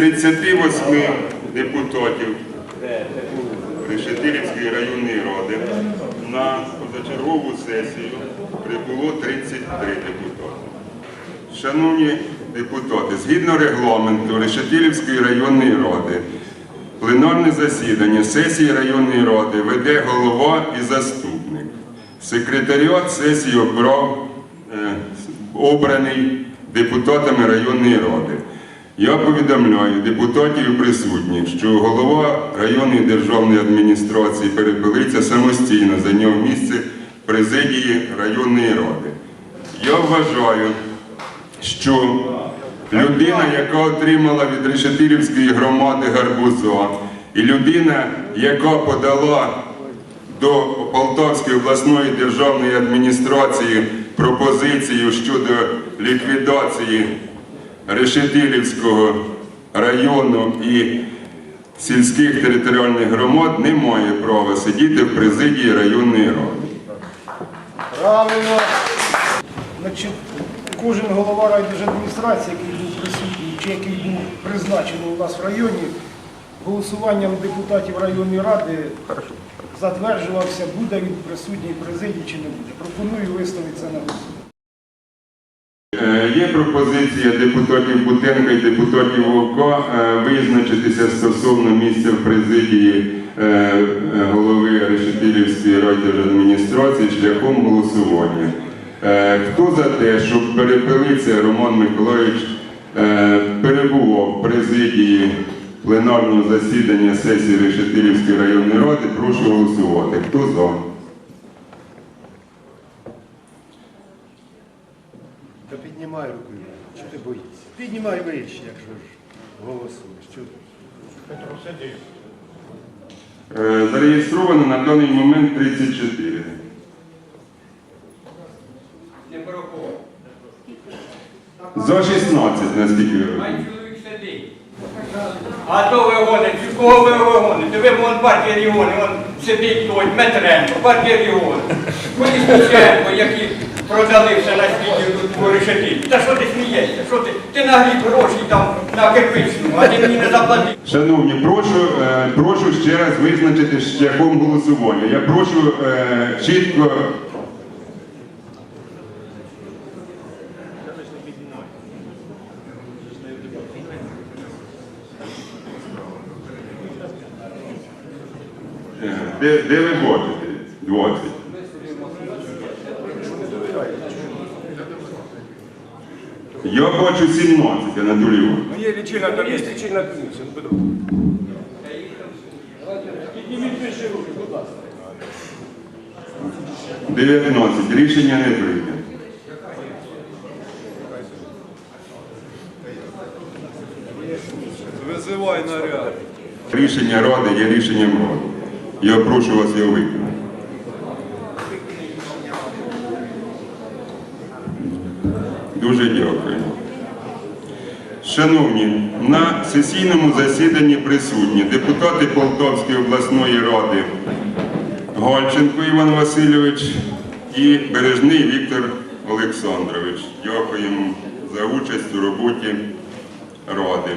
38 депутатів Решетилівської районної ради на позачергову сесію прибуло 33 депутати. Шановні депутати, згідно регламенту Решетилівської районної ради, пленарне засідання сесії районної ради веде голова і заступник. Секретаріат сесії обрав, е, обраний депутатами районної ради. Я повідомляю депутатів і присутніх, що голова районної державної адміністрації Перепелиця самостійно зайняв місце президії районної ради. Я вважаю, що людина, яка отримала від Решетилівської громади гарбуза, і людина, яка подала до Полтавської обласної державної адміністрації пропозицію щодо ліквідації Решетилівського району і сільських територіальних громад, не має права сидіти в президії районної ради. Правильно. Значить, кожен голова райдержадміністрації, який був присутній чи який був призначений у нас в районі, голосуванням депутатів районної ради затверджувався, буде він присутній президії чи не буде. Пропоную виставити це на голосування. Е, Є пропозиція депутатів Бутенка і депутатів Вовка е, визначитися стосовно місця в президії е, голови Решетилівської райдержадміністрації шляхом голосування. Хто за те, щоб перепелиця Роман Миколаївич перебував в президії пленарного засідання сесії Решетилівської районної ради, прошу голосувати. Хто за? Та піднімай руку, що ти боїшся? Піднімай вище, якщо ж голосуєш. Що ти? Е, Зареєстровано на даний момент 34. Не порахував. За 16, наскільки розумію. чоловік сидить. А то ви гоните, кого ви гоните? Ви вон партія регіони, вон сидить той Метренко, партія регіони. Колісниченко, які продали все на світі у решеті. Та що ти смієшся? Що ти? Ти нагріб гроші там на кирпичну, а ти мені не заплатив. Шановні, прошу, е, прошу ще раз визначити шляхом голосування. Я прошу е, чітко. Е, Де, де ви бачите? 20. Я бачу 17, Анатолій Іванович. Ну, Є лічильна комісія. Лічильна комісія, ну, Петро. Підніміть вище руки, будь ласка. 19. Рішення не прийнято. Визивай наряд. Рішення ради є рішенням ради. Я прошу вас його виконати. Дуже дякую. Шановні, на сесійному засіданні присутні депутати Полтавської обласної ради Гонченко Іван Васильович і Бережний Віктор Олександрович. Дякуємо за участь у роботі ради.